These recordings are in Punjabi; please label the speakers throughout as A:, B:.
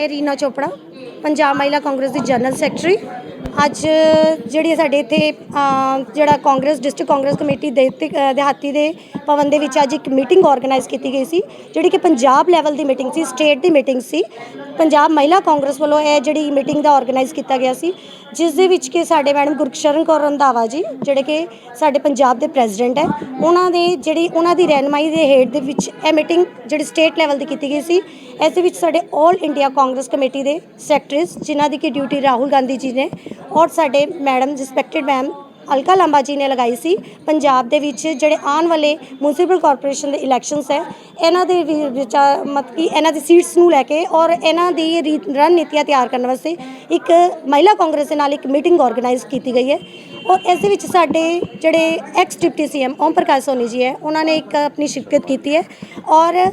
A: ਮੈਂ ਰੀਨਾ ਚੋਪੜਾ ਪੰਜਾਬ ਮਹਿਲਾ ਕਾਂਗਰਸ ਦੀ ਜਨਰਲ ਸੈਕਟਰੀ। ਅੱਜ ਜਿਹੜੀ ਸਾਡੇ ਇੱਥੇ ਜਿਹੜਾ ਕਾਂਗਰਸ, ਡਿਸਟ੍ਰਿਕਟ ਕਾਂਗਰਸ ਕਮੇਟੀ ਦੇ ਦਿਹਾਤੀ ਦੇ ਭਵਨ ਦੇ ਵਿੱਚ ਅੱਜ ਇੱਕ ਮੀਟਿੰਗ ਆਰਗੇਨਾਈਜ਼ ਕੀਤੀ ਗਈ ਸੀ, ਜਿਹੜੀ ਕਿ ਪੰਜਾਬ ਲੈਵਲ ਦੀ ਮੀਟਿੰਗ ਸੀ ਸਟੇਟ ਦੀ ਮੀਟਿੰਗ ਸੀ। ਪੰਜਾਬ ਮਹਿਲਾ ਕਾਂਗਰਸ ਵੱਲੋਂ ਇਹ ਜਿਹੜੀ ਮੀਟਿੰਗ ਦਾ ਆਰਗੇਨਾਈਜ਼ ਕੀਤਾ ਗਿਆ ਸੀ, ਜਿਸ ਦੇ ਵਿੱਚ ਕਿ ਸਾਡੇ ਮੈਡਮ ਗੁਰਕਸ਼ਰਨ ਕੌਰ ਰੰਧਾਵਾ ਜੀ, ਜਿਹੜੇ ਕਿ ਸਾਡੇ ਪੰਜਾਬ ਦੇ ਪ੍ਰੈਜ਼ੀਡੈਂਟ ਹੈ, ਉਹਨਾਂ ਦੇ ਜਿਹੜੀ, ਉਹਨਾਂ ਦੀ ਰਹਿਨਮਾਈ ਦੇ ਹੇਠ ਦੇ ਵਿੱਚ ਇਹ ਮੀਟਿੰਗ ਜਿਹੜੀ ਸਟੇਟ ਲੈਵਲ ਦੀ ਕੀਤੀ ਗਈ ਸੀ, ਇਸ ਦੇ ਵਿੱਚ ਸਾਡੇ 올 ਇੰਡੀਆ ਕਾਂਗਰਸ ਕਮੇਟੀ ਦੇ ਸੈਕਟਰੀਜ਼ ਜਿਨ੍ਹਾਂ ਦੀ ਕਿ ਡਿਊਟੀ ਰਾਹੁਲ ਗਾਂਧੀ ਜੀ ਨੇ ਔਰ ਸਾਡੇ madam respected ma'am Alka Lamba ji ਨੇ ਲਗਾਈ ਸੀ। ਪੰਜਾਬ ਦੇ ਵਿੱਚ ਜਿਹੜੇ ਆਉਣ ਵਾਲੇ ਮਿਊਨਿਸਪਲ ਕਾਰਪੋਰੇਸ਼ਨ ਦੇ ਇਲੈਕਸ਼ਨਸ ਹੈ, ਇਹਨਾਂ ਦੇ ਵੀ ਵਿਚਾਰ ਮਤ ਕਿ ਇਹਨਾਂ ਦੀ ਸੀਟਸ ਨੂੰ ਲੈ ਕੇ ਔਰ ਇਹਨਾਂ ਦੀ ਰੀ- ਰਣਨੀਤੀਆਂ ਤਿਆਰ ਕਰਨ ਵਾਸਤੇ ਇੱਕ ਮਹਿਲਾ ਕਾਂਗਰਸ ਦੇ ਨਾਲ ਇੱਕ ਮੀਟਿੰਗ ਆਰਗੇਨਾਈਜ਼ ਕੀਤੀ ਗਈ ਹੈ। ਔਰ ਇਸ ਦੇ ਵਿੱਚ ਸਾਡੇ ਜਿਹੜੇ ex deputy CM Om Prakash Soni ji ਹੈ, ਉਹਨਾਂ ਨੇ ਇੱਕ ਆਪਣੀ ਸ਼ਿਰਕਤ ਕੀਤੀ ਹੈ। ਔਰ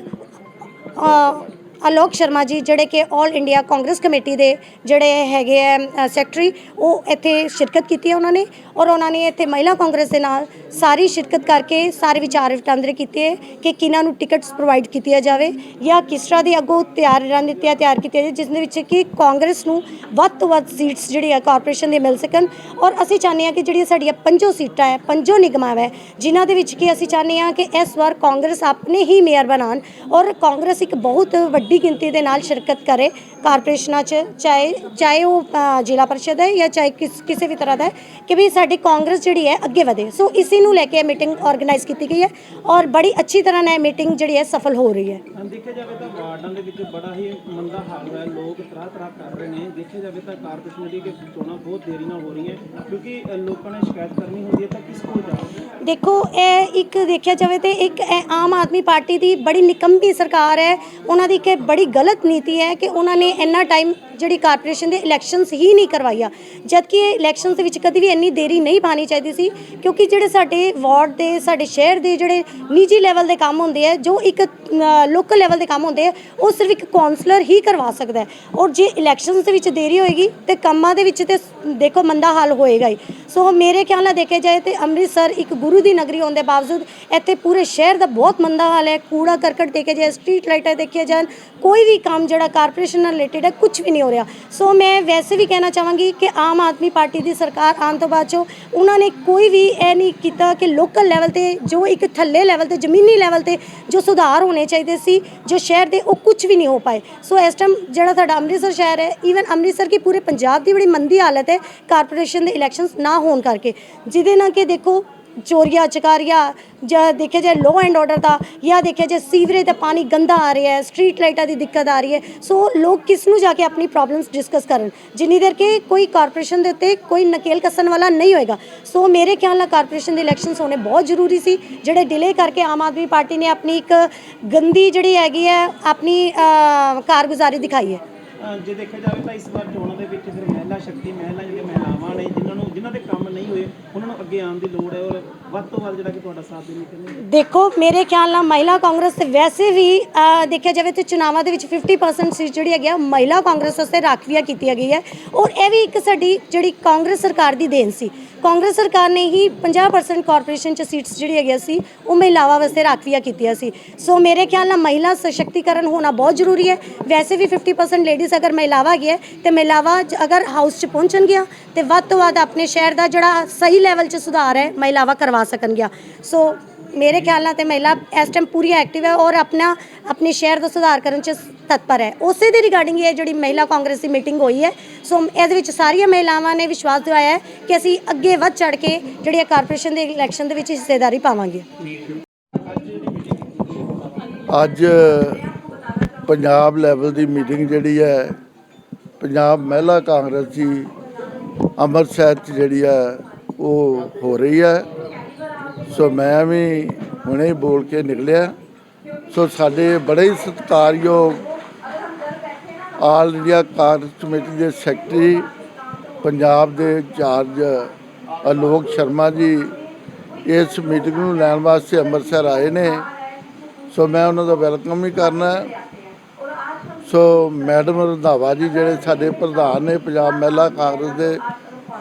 A: ਅਲੋਕ ਸ਼ਰਮਾ ਜੀ, ਜਿਹੜੇ ਕਿ 올 ਇੰਡੀਆ ਕਾਂਗਰਸ ਕਮੇਟੀ ਦੇ ਜਿਹੜੇ ਹੈਗੇ ਆ ਸੈਕਟਰੀ ਉਹ ਇੱਥੇ ਸ਼ਿਰਕਤ ਕੀਤੀ ਹੈ ਉਹਨਾਂ ਨੇ ਔਰ ਉਹਨਾਂ ਨੇ ਇੱਥੇ ਮਹਿਲਾ ਕਾਂਗਰਸ ਦੇ ਨਾਲ ਸਾਰੀ ਸ਼ਿਰਕਤ ਕਰਕੇ ਸਾਰੇ ਵਿਚਾਰ ਵਟਾਂਦਰੇ ਕੀਤੇ ਕਿ ਕਿਹਨਾਂ ਨੂੰ ਟਿਕਟਸ ਪ੍ਰੋਵਾਈਡ ਕੀਤੀਆਂ ਜਾਵੇ ਜਾਂ ਕਿਸ ਤਰ੍ਹਾਂ ਦੀ ਅੱਗੋਂ ਤਿਆਰ ਰਣਨੀਤੀਆਂ ਤਿਆਰ ਕੀਤੀਆਂ ਜਾਵੇ, ਜਿਸ ਦੇ ਵਿੱਚ ਕਿ ਕਾਂਗਰਸ ਨੂੰ ਵੱਧ ਤੋਂ ਵੱਧ ਸੀਟਸ ਜਿਹੜੀਆਂ ਕਾਰਪੋਰੇਸ਼ਨ ਦੇ ਮਿਲ ਸਕਣ ਔਰ ਅਸੀਂ ਚਾਹੁੰਦੇ ਹਾਂ ਕਿ ਜਿਹੜੀਆਂ ਸਾਡੀਆਂ ਪੰਜੋ ਸੀਟਾਂ ਹੈ, ਪੰਜੋ ਨਿਗਮਾਂ ਹੈ, ਜਿਨ੍ਹਾਂ ਦੇ ਵਿੱਚ ਕਿ ਅਸੀਂ ਚਾਹੁੰਦੇ ਹਾਂ ਕਿ ਇਸ ਵਾਰ ਕਾਂਗਰਸ ਆਪਣੇ ਹੀ ਮੇਅਰ ਬਣਾਉਣ ਔਰ ਕਾਂਗਰਸ ਇੱਕ ਬਹੁਤ ਵੱਡੀ ਵੱਡੀ ਗਿਣਤੀ ਦੇ ਨਾਲ ਸ਼ਿਰਕਤ ਕਰੇ ਕਾਰਪੋਰੇਸ਼ਨਾਂ 'ਚ ਚਾਹੇ ਚਾਹੇ ਉਹ ਅ, ਜ਼ਿਲ੍ਹਾ ਪਰਿਸ਼ਦ ਹੈ ਜਾਂ ਚਾਹੇ ਕਿਸ ਕਿਸੇ ਵੀ ਤਰ੍ਹਾਂ ਦਾ ਹੈ ਕਿ ਵੀ ਸਾਡੀ ਕਾਂਗਰਸ ਜਿਹੜੀ ਹੈ ਅੱਗੇ ਵਧੇ। ਸੋ ਇਸੇ ਨੂੰ ਲੈ ਕੇ ਮੀਟਿੰਗ ਆਰਗੇਨਾਈਜ਼ ਕੀਤੀ ਗਈ ਹੈ ਔਰ ਬੜੀ ਅੱਛੀ ਤਰ੍ਹਾਂ ਨਾਲ ਮੀਟਿੰਗ ਜਿਹੜੀ ਹੈ ਸਫਲ ਹੋ ਰਹੀ ਹੈ।
B: ਹਾਂ, ਦੇਖਿਆ ਜਾਵੇ ਤਾਂ ਵਾਰਡਾਂ ਦੇ ਵਿੱਚ ਬੜਾ ਹੀ ਮੰਦਾ ਹਾਲ ਹੈ ਲੋਕ ਤਰ੍ਹਾਂ ਤਰ੍ਹਾਂ ਕਰ ਰਹੇ ਨੇ। ਦੇਖਿਆ ਜਾਵੇ ਤਾਂ ਕਾਰਪੋਰੇਸ਼ਨ ਦੀ ਕਿ ਚੋਣਾਂ ਬਹੁਤ ਦੇਰੀ ਨਾਲ ਹੋ ਰਹੀਆਂ ਕਿਉਂਕਿ ਅ, ਲੋਕਾਂ ਨੇ ਸ਼ਿਕਾਇਤ ਕਰਨੀ ਹੁੰਦੀ ਹੈ ਤਾਂ ਕਿਸ ਕੋਲ ਜਾਓ
A: ਦੇਖੋ ਇਹ ਇੱਕ ਦੇਖਿਆ ਜਾਵੇ ਤੇ ਇੱਕ ਇਹ ਆਮ ਆਦਮੀ ਪਾਰਟੀ ਦੀ ਬੜੀ ਨਿਕੰਮੀ ਸਰਕਾਰ ਹੈ। ਉਹਨਾਂ ਦੀ ਇੱਕ ਇਹ ਬੜੀ ਗਲਤ ਨੀਤੀ ਹੈ ਕਿ ਉਹਨਾਂ ਨੇ ਇੰਨਾ ਟਾਈਮ ਜਿਹੜੀ ਕਾਰਪੋਰੇਸ਼ਨ ਦੇ ਇਲੈਕਸ਼ਨਸ ਹੀ ਨਹੀਂ ਕਰਵਾਈਆਂ ਜਦਕਿ ਇਹ ਇਲੈਕਸ਼ਨਸ ਦੇ ਵਿੱਚ ਕਦੀ ਵੀ ਇੰਨੀ ਦੇਰੀ ਨਹੀਂ ਪਾਣੀ ਚਾਹੀਦੀ ਸੀ, ਕਿਉਂਕਿ ਜਿਹੜੇ ਸਾਡੇ ਵਾਰਡ ਦੇ, ਸਾਡੇ ਸ਼ਹਿਰ ਦੇ ਜਿਹੜੇ ਨਿੱਜੀ ਲੈਵਲ ਦੇ ਕੰਮ ਹੁੰਦੇ ਆ, ਜੋ ਇੱਕ ਲੋਕਲ ਲੈਵਲ ਦੇ ਕੰਮ ਹੁੰਦੇ ਆ, ਉਹ ਸਿਰਫ ਇੱਕ ਕਾਉਂਸਲਰ ਹੀ ਕਰਵਾ ਸਕਦਾ ਹੈ। ਔਰ ਜੇ ਇਲੈਕਸ਼ਨਸ ਦੇ ਵਿੱਚ ਦੇਰੀ ਹੋਏਗੀ, ਤੇ ਕੰਮਾਂ ਦੇ ਵਿੱਚ ਤੇ ਦੇਖੋ ਮੰਦਾ ਹਾਲ ਹੋਏਗਾ ਹੀ। ਸੋ ਮੇਰੇ ਖਿਆਲ ਨਾਲ ਦੇਖਿਆ ਜਾਏ ਤੇ ਅੰਮ੍ਰਿਤਸਰ ਇੱਕ ਗੁਰੂ ਦੀ ਨਗਰੀ ਹੋਣ ਦੇ ਬਾਵਜੂਦ ਇੱਥੇ ਪੂਰੇ ਸ਼ਹਿਰ ਦਾ ਬਹੁਤ ਮੰਦਾ ਹਾਲ ਹੈ। ਕੂੜਾ ਕਰਕਟ ਦੇਖਿਆ ਜਾਏ ਸਟਰੀਟ ਲਾਈਟਾਂ ਦੇਖਿਆ ਜਾਣ, ਕੋਈ ਵੀ ਕੰਮ ਜਿਹੜਾ ਕਾਰਪੋਰੇਸ਼ਨ ਨਾਲ ਰਿਲੇਟਡ ਹੈ ਕੁਝ ਵੀ ਨਹੀਂ ਹੋ ਰਿਹਾ। ਸੋ ਮੈਂ ਵੈਸੇ ਵੀ ਕਹਿਣਾ ਚਾਹਾਂਗੀ ਕਿ ਆਮ ਆਦਮੀ ਪਾਰਟੀ ਦੀ ਸਰਕਾਰ ਆਉਣ ਤੋਂ ਬਾਅਦ ਚੋਂ ਉਹਨਾਂ ਨੇ ਕੋਈ ਵੀ ਇਹ ਨਹੀਂ ਕੀਤਾ ਕਿ ਲੋਕਲ ਲੈਵਲ ਤੇ ਜੋ ਇੱਕ ਥੱਲੇ ਲੈਵਲ ਤੇ, ਜ਼ਮੀਨੀ ਲੈਵਲ ਤੇ ਜੋ ਸੁਧਾਰ ਹੋਣੇ ਚਾਹੀਦੇ ਸੀ, ਜੋ ਸ਼ਹਿਰ ਦੇ, ਉਹ ਕੁਝ ਵੀ ਨਹੀਂ ਹੋ ਪਾਏ। ਸੋ ਇਸ ਟਾਈਮ ਜਿਹੜਾ ਸਾਡਾ ਅੰਮ੍ਰਿਤਸਰ ਸ਼ਹਿਰ ਹੈ ਈਵਨ ਅੰਮ੍ਰਿਤਸਰ ਕੀ ਪੂਰੇ ਪੰਜਾਬ ਦੀ ਬੜੀ ਮੰਦੀ ਹਾਲਤ ਹੈ ਕਾਰਪੋਰੇਸ਼ਨ ਦੇ ਇਲੈਕਸ਼ਨਸ ਨਾ ਹੋਣ ਕਰਕੇ। ਜਿਹਦੇ ਨਾਲ ਕਿ ਦੇਖੋ ਚੋਰੀਆਂ, ਚਕਾਰੀਆਂ, ਜਾਂ ਦੇਖਿਆ ਜਾਏ ਲੋ ਐਂਡ ਆਰਡਰ ਦਾ, ਜਾਂ ਦੇਖਿਆ ਜਾਏ ਸੀਵਰੇਜ ਦਾ ਪਾਣੀ ਗੰਦਾ ਆ ਰਿਹਾ ਹੈ ਸਟਰੀਟ ਲਾਈਟਾਂ ਦੀ ਦਿੱਕਤ ਆ ਰਹੀ ਹੈ। ਸੋ ਲੋਕ ਕਿਸ ਨੂੰ ਜਾ ਕੇ ਆਪਣੀ ਪ੍ਰੋਬਲਮਸ ਡਿਸਕਸ ਕਰਨ? ਜਿੰਨੀ ਦੇਰ ਕਿ ਕੋਈ ਕਾਰਪੋਰੇਸ਼ਨ ਦੇ ਉੱਤੇ ਕੋਈ ਨਕੇਲ ਕੱਸਣ ਵਾਲਾ ਨਹੀਂ ਹੋਏਗਾ। ਸੋ ਮੇਰੇ ਖਿਆਲ ਨਾਲ ਕਾਰਪੋਰੇਸ਼ਨ ਦੇ ਇਲੈਕਸ਼ਨਸ ਹੋਣੇ ਬਹੁਤ ਜ਼ਰੂਰੀ ਸੀ, ਜਿਹੜੇ ਡਿਲੇ ਕਰਕੇ ਆਮ ਆਦਮੀ ਪਾਰਟੀ ਨੇ ਆਪਣੀ ਇੱਕ ਗੰਦੀ ਜਿਹੜੀ ਹੈਗੀ ਹੈ, ਆਪਣੀ ਕਾਰਗੁਜ਼ਾਰੀ ਦਿਖਾਈ ਹੈ।
B: ਜੇ ਦੇਖਿਆ ਜਾਵੇ ਤਾਂ ਇਸ ਵਾਰ ਚੋਣਾਂ ਦੇ ਵਿੱਚ ਫਿਰ ਮਹਿਲਾ ਸ਼ਕਤੀ ਮਹਿਲਾ ਜਿਹੜੀਆਂ ਮਹਿਲਾਵਾਂ ਨੇ ਜਿਨ੍ਹਾਂ ਨੂੰ ਜਿਨ੍ਹਾਂ ਦੇ ਕੰਮ ਨਹੀਂ ਹੋਏ ਉਹਨਾਂ ਨੂੰ ਅੱਗੇ ਆਉਣ ਦੀ ਲੋੜ ਹੈ ਔਰ ਵੱਧ ਤੋਂ ਵੱਧ ਜਿਹੜਾ ਕਿ ਤੁਹਾਡਾ ਸਾਥ ਦੇਣ ਕਹਿੰਦੇ
A: ਦੇਖੋ ਮੇਰੇ ਖਿਆਲ ਨਾਲ ਮਹਿਲਾ ਕਾਂਗਰਸ ਤੇ ਵੈਸੇ ਵੀ ਅਹ, ਦੇਖਿਆ ਜਾਵੇ ਤੇ ਚੁਣਾਵਾਂ ਦੇ ਵਿੱਚ 50% ਸੀਟ ਜਿਹੜੀ ਹੈਗੀ ਆ ਮਹਿਲਾ ਕਾਂਗਰਸ ਵਾਸਤੇ ਰਾਖਵੀਆਂ ਕੀਤੀਆਂ ਗਈ ਹੈ। ਔਰ ਇਹ ਵੀ ਇੱਕ ਸਾਡੀ ਜਿਹੜੀ ਕਾਂਗਰਸ ਸਰਕਾਰ ਦੀ ਦੇਣ ਸੀ। ਕਾਂਗਰਸ ਸਰਕਾਰ ਨੇ ਹੀ 50% ਕਾਰਪੋਰੇਸ਼ਨ ਚ ਸੀਟਸ ਜਿਹੜੀ ਹੈਗੀਆਂ ਸੀ ਉਹ ਮਹਿਲਾਵਾਂ ਵਾਸਤੇ ਰਾਖਵੀਆਂ ਕੀਤੀਆਂ ਸੀ। ਸੋ ਮੇਰੇ ਖਿਆਲ ਨਾਲ ਮਹਿਲਾ ਸਸ਼ਕਤੀਕਰਨ ਹੋਣਾ ਬਹੁਤ ਜ਼ਰੂਰੀ ਹੈ। ਵੈਸੇ ਵੀ 50% ਲੇਡੀਜ਼ ਅਗਰ ਮਹਿਲਾਵਾਂ ਹੈਗੀਆਂ ਤੇ ਮਹਿਲਾਵਾਂ ਅਗਰ ਹਾਊਸ ਚ ਪਹੁੰਚਣਗੀਆਂ ਤੇ ਵੱਧ ਤੋਂ ਵੱਧ ਆਪਣੇ ਸ਼ਹਿਰ ਦਾ ਜਿਹੜਾ ਸਹੀ ਲੈਵਲ 'ਚ ਸੁਧਾਰ ਹੈ ਮਹਿਲਾਵਾਂ ਕਰਵਾ ਸਕਣਗੀਆਂ ਸੋ ਮੇਰੇ ਖਿਆਲ ਨਾਲ ਤੇ ਮਹਿਲਾ ਇਸ ਟਾਈਮ ਪੂਰੀ ਐਕਟਿਵ ਹੈ ਔਰ ਆਪਣਾ ਆਪਣੇ ਸ਼ਹਿਰ ਦਾ ਸੁਧਾਰ ਕਰਨ 'ਚ ਤਤਪਰ ਹੈ। ਉਸੇ ਦੇ ਰਿਗਾਰਡਿੰਗ ਇਹ ਜਿਹੜੀ ਮਹਿਲਾ ਕਾਂਗਰਸ ਦੀ ਮੀਟਿੰਗ ਹੋਈ ਹੈ ਸੋ ਇਹਦੇ ਵਿੱਚ ਸਾਰੀਆਂ ਮਹਿਲਾਵਾਂ ਨੇ ਵਿਸ਼ਵਾਸ ਦਿਵਾਇਆ ਹੈ ਕਿ ਅਸੀਂ ਅੱਗੇ ਵੱਧ ਚੜ ਕੇ ਜਿਹੜੀ ਕਾਰਪੋਰੇਸ਼ਨ ਦੇ ਇਲੈਕਸ਼ਨ ਦੇ ਵਿੱਚ ਹਿੱਸੇਦਾਰੀ ਪਾਵਾਂਗੇ।
C: ਅੱਜ ਪੰਜਾਬ ਲੈਵਲ ਦੀ ਮੀਟਿੰਗ ਜਿਹੜੀ ਹੈ, ਪੰਜਾਬ ਮਹਿਲਾ ਕਾਂਗਰਸ ਦੀ ਅੰਮ੍ਰਿਤਸਰ 'ਚ ਜਿਹੜੀ ਹੈ, ਉਹ ਹੋ ਰਹੀ ਹੈ। ਸੋ ਮੈਂ ਵੀ ਹੁਣੇ ਬੋਲ ਕੇ ਨਿਕਲਿਆ। ਸੋ ਸਾਡੇ ਬੜੇ ਹੀ ਸਤਿਕਾਰਯੋਗ ਆਲ ਇੰਡੀਆ ਕਾਂਗਰਸ ਕਮੇਟੀ ਦੇ ਸੈਕਟਰੀ ਪੰਜਾਬ ਦੇ ਇੰਚਾਰਜ ਅਲੋਕ ਸ਼ਰਮਾ ਜੀ, ਇਸ ਮੀਟਿੰਗ ਨੂੰ ਲੈਣ ਵਾਸਤੇ ਅੰਮ੍ਰਿਤਸਰ ਆਏ ਨੇ। ਸੋ ਮੈਂ ਉਹਨਾਂ ਦਾ ਵੈਲਕਮ ਵੀ ਕਰਨਾ ਸੋ ਮੈਡਮ ਰੰਧਾਵਾ ਜੀ ਜਿਹੜੇ ਸਾਡੇ ਪ੍ਰਧਾਨ ਨੇ ਪੰਜਾਬ ਮਹਿਲਾ ਕਾਂਗਰਸ ਦੇ,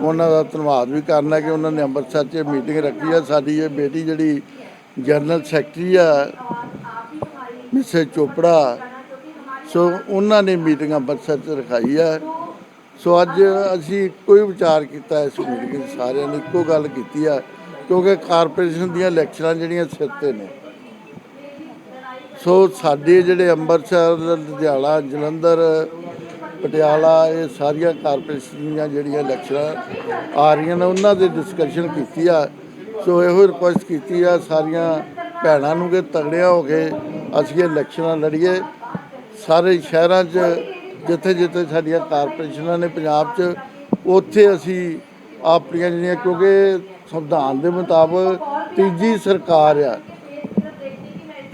C: ਉਹਨਾਂ ਦਾ ਧੰਨਵਾਦ ਵੀ ਕਰਨਾ ਕਿ ਉਹਨਾਂ ਨੇ ਅੰਮ੍ਰਿਤਸਰ 'ਚ ਮੀਟਿੰਗ ਰੱਖੀ ਆ ਸਾਡੀ ਇਹ ਬੇਟੀ ਜਿਹੜੀ ਜਨਰਲ ਸੈਕਟਰੀ ਆ ਮਿਸੇ ਚੋਪੜਾ, ਸੋ ਉਹਨਾਂ ਨੇ ਮੀਟਿੰਗ ਅੰਮ੍ਰਿਤਸਰ 'ਚ ਰਖਾਈ ਹੈ। ਸੋ ਅੱਜ ਅਸੀਂ ਇੱਕੋ ਹੀ ਵਿਚਾਰ ਕੀਤਾ ਇਸ ਮੀਟਿੰਗ 'ਚ, ਸਾਰਿਆਂ ਨੇ ਇੱਕੋ ਗੱਲ ਕੀਤੀ ਆ, ਕਿਉਂਕਿ ਕਾਰਪੋਰੇਸ਼ਨ ਦੀਆਂ ਇਲੈਕਸ਼ਨਾਂ ਜਿਹੜੀਆਂ ਸਿਰ ਤੇ ਨੇ ਸੋ ਸਾਡੇ ਜਿਹੜੇ ਅੰਮ੍ਰਿਤਸਰ, ਲੁਧਿਆਣਾ, ਜਲੰਧਰ, ਪਟਿਆਲਾ, ਇਹ ਸਾਰੀਆਂ ਕਾਰਪੋਰੇਸ਼ਨ ਦੀਆਂ ਜਿਹੜੀਆਂ ਇਲੈਕਸ਼ਨਾਂ ਆ ਰਹੀਆਂ ਨੇ, ਉਹਨਾਂ ਦੇ ਡਿਸਕਸ਼ਨ ਕੀਤੀ ਆ। ਸੋ ਇਹੋ ਰਿਕੁਐਸਟ ਕੀਤੀ ਆ, ਸਾਰੀਆਂ ਭੈਣਾਂ ਨੂੰ ਕਿ ਤਗੜਿਆ ਹੋ ਕੇ ਅਸੀਂ ਇਹ ਇਲੈਕਸ਼ਨਾਂ ਲੜੀਏ। ਸਾਰੇ ਸ਼ਹਿਰਾਂ 'ਚ ਜਿੱਥੇ ਜਿੱਥੇ ਸਾਡੀਆਂ ਕਾਰਪੋਰੇਸ਼ਨਾਂ ਨੇ ਪੰਜਾਬ 'ਚ, ਉੱਥੇ ਅਸੀਂ ਆਪਣੀਆਂ ਜਿਹੜੀਆਂ, ਕਿਉਂਕਿ ਸੰਵਿਧਾਨ ਦੇ ਮੁਤਾਬਕ ਤੀਜੀ ਸਰਕਾਰ ਆ।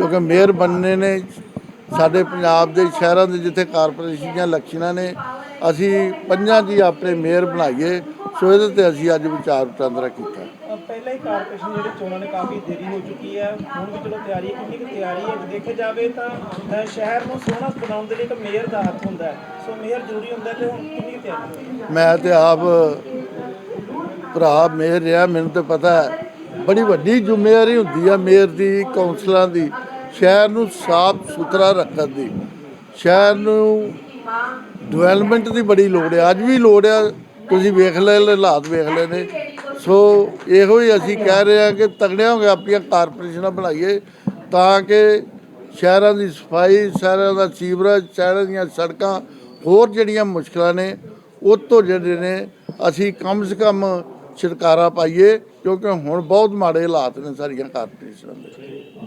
C: ਕਿਉਂਕਿ ਮੇਅਰ ਬਣਨੇ ਨੇ ਸਾਡੇ ਪੰਜਾਬ ਦੇ ਸ਼ਹਿਰਾਂ ਦੇ ਜਿੱਥੇ ਕਾਰਪੋਰੇਸ਼ਨ ਦੀਆਂ ਇਲੈਕਸ਼ਨਾਂ ਨੇ ਅਸੀਂ ਪੰਜਾਂ ਦੀ ਆਪਣੇ ਮੇਅਰ ਬਣਾਈਏ ਸੋ ਇਹਦੇ ਤੇ ਅਸੀਂ ਅੱਜ ਵਿਚਾਰ ਵਟਾਂਦਰਾ ਕੀਤਾ।
B: ਪਹਿਲਾਂ ਹੀ ਕਾਰਪੋਰੇਸ਼ਨ ਜਿਹੜੇ ਚੋਣਾਂ ਨੇ ਕਾਫੀ ਦੇਰੀ ਹੋ ਚੁੱਕੀ ਹੈ ਹੁਣ ਵੀ ਚਲੋ ਤਿਆਰੀ ਕਿੰਨੀ ਕੁ ਤਿਆਰੀ ਹੈ ਜੇ ਦੇਖਿਆ ਜਾਵੇ ਤਾਂ ਸ਼ਹਿਰ ਨੂੰ ਸੋਹਣਾ ਬਣਾਉਣ ਦੇ ਲਈ ਇੱਕ ਮੇਅਰ ਦਾ ਹੱਥ ਹੁੰਦਾ ਹੈ ਸੋ ਮੇਅਰ ਜ਼ਰੂਰੀ ਹੁੰਦਾ ਤੇ ਹੁਣ ਕਿੰਨੀ ਤਿਆਰੀ
C: ਮੈਂ ਤੇ ਆਪ ਭਰਾ ਮੇਅਰ ਰਿਹਾ ਮੈਨੂੰ ਤੇ ਪਤਾ ਹੈ ਬੜੀ ਵੱਡੀ ਜ਼ਿੰਮੇਵਾਰੀ ਹੁੰਦੀ ਆ ਮੇਅਰ ਦੀ ਕੌਂਸਲਰਾਂ ਦੀ ਸ਼ਹਿਰ ਨੂੰ ਸਾਫ਼ ਸੁਥਰਾ ਰੱਖਣ ਦੀ, ਸ਼ਹਿਰ ਨੂੰ ਡਿਵੈਲਪਮੈਂਟ ਦੀ ਬੜੀ ਲੋੜ ਹੈ। ਅੱਜ ਵੀ ਲੋੜ ਹੈ, ਤੁਸੀਂ ਵੇਖ ਲੈ ਹਾਲਾਤ ਵੇਖ ਲਏ ਨੇ। ਸੋ ਇਹੋ ਹੀ ਅਸੀਂ ਕਹਿ ਰਹੇ ਹਾਂ ਕਿ ਤਗੜਿਆਂ ਹੋ ਕੇ ਆਪਣੀਆਂ ਕਾਰਪੋਰੇਸ਼ਨਾਂ ਬਣਾਈਏ, ਤਾਂ ਕਿ ਸ਼ਹਿਰਾਂ ਦੀ ਸਫ਼ਾਈ, ਸ਼ਹਿਰਾਂ ਦਾ ਸੀਵਰੇਜ, ਸ਼ਹਿਰਾਂ ਦੀਆਂ ਸੜਕਾਂ, ਹੋਰ ਜਿਹੜੀਆਂ ਮੁਸ਼ਕਲਾਂ ਨੇ, ਉਹ ਤੋਂ ਜਿਹੜੇ ਨੇ, ਅਸੀਂ ਕਮ ਸੇ ਕਮ ਛੁਟਕਾਰਾ ਪਾਈਏ, ਕਿਉਂਕਿ ਹੁਣ ਬਹੁਤ ਮਾੜੇ ਹਾਲਾਤ ਨੇ ਸਾਰੀਆਂ ਕਾਰਪੋਰੇਸ਼ਨਾਂ ਦੇ।